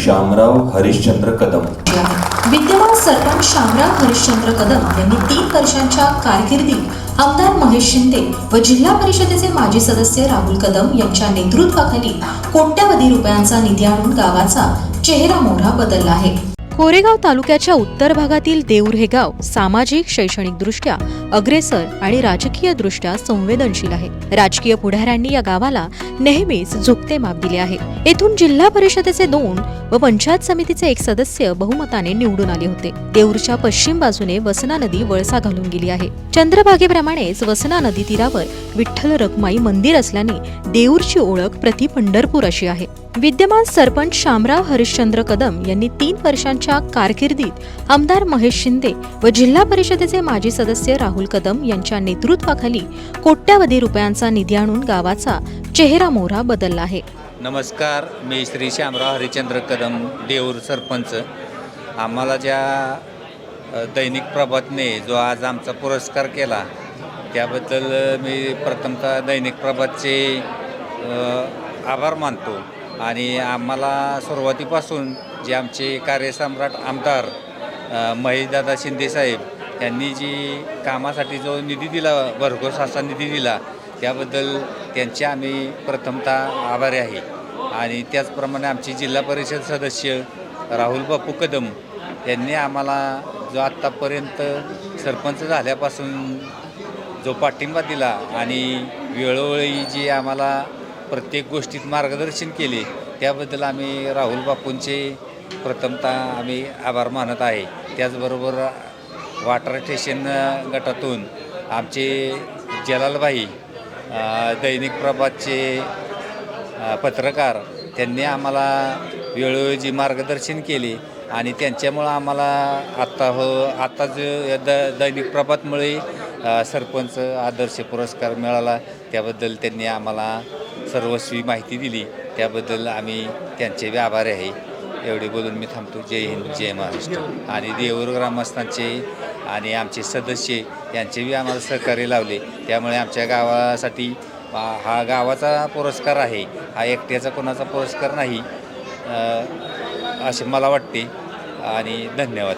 श्यामराव हरिश्चंद्र कदम. विद्यमान सरपंच शामराव हरिश्चंद्र कदम यांनी तीन वर्षांच्या कारकिर्दीत आमदार महेश शिंदे व जिल्हा परिषदेचे माजी सदस्य राहुल कदम यांच्या नेतृत्वाखाली कोट्यवधी रुपयांचा निधी आणून गावाचा चेहरा मोहरा बदलला आहे. कोरेगाव तालुक्याच्या उत्तर भागातील देऊर हे गाव सामाजिक शैक्षणिक दृष्ट्या अग्रेसर आणि राजकीय दृष्ट्या संवेदनशील आहे. राजकीय पुढाऱ्यांनी या गावाला नेहमीच झुकते माप दिले आहे. येथून जिल्हा परिषदेचे दोन व पंचायत समितीचे एक सदस्य बहुमताने निवडून आले होते. देऊरच्या पश्चिम बाजूने वसना नदी वळसा घालून गेली आहे. चंद्रभागेप्रमाणेच वसना नदी तीरावर विठ्ठल रखमाई मंदिर असल्याने देऊरची ओळख प्रति पंढरपूर अशी आहे. विद्यमान सरपंच शामराव हरिश्चंद्र कदम यांनी तीन वर्षांच्या कारकिर्दीत आमदार महेश शिंदे व जिल्हा परिषदेचे माजी सदस्य राहुल कदम यांच्या नेतृत्वाखाली कोट्यवधी रुपयांचा निधी आणून गावाचा चेहरा मोहरा बदलला आहे. नमस्कार मी श्री श्यामराव हरिचंद्र कदम देऊर सरपंच. आम्हाला ज्या दैनिक प्रभातने जो आज आमचा पुरस्कार केला त्याबद्दल मी प्रथमतः दैनिक प्रभातचे आभार मानतो. आणि आम्हाला सुरुवातीपासून जे आमचे कार्यसम्राट आमदार महेशदादा शिंदेसाहेब यांनी जी कामासाठी जो निधी दिला भरघोस असा निधी दिला त्याबद्दल त्यांचे आम्ही प्रथमतः आभारी आहे. आणि त्याचप्रमाणे आमचे जिल्हा परिषद सदस्य राहुल बापू कदम यांनी आम्हाला जो आत्तापर्यंत सरपंच झाल्यापासून जो पाठिंबा दिला आणि वेळोवेळी जी आम्हाला प्रत्येक गोष्टीत मार्गदर्शन केले त्याबद्दल आम्ही राहुल बापूंचे प्रथमतः आम्ही आभार मानत आहे. त्याचबरोबर वाटर स्टेशन गटातून आमचे जलालबाई दैनिक प्रभातचे पत्रकार त्यांनी आम्हाला वेळोवेळी मार्गदर्शन केले आणि त्यांच्यामुळं आम्हाला आत्ता हो आत्ताच या द दैनिक प्रभातमुळे सरपंच आदर्श पुरस्कार मिळाला. त्याबद्दल त्यांनी आम्हाला सर्वस्वी माहिती दिली. त्याबद्दल आम्ही त्यांचे बी आभारी आहे. एवढे बोलून मी थांबतो. जय हिंद जय महाराष्ट्र. आणि देऊर ग्रामस्थांचे आणि आमचे सदस्य यांचे बी आम्हाला सहकार्य लावले. त्यामुळे आमच्या गावासाठी हा गावाचा पुरस्कार आहे. हा एकट्याचा कोणाचा पुरस्कार नाही असे मला वाटते. आणि धन्यवाद.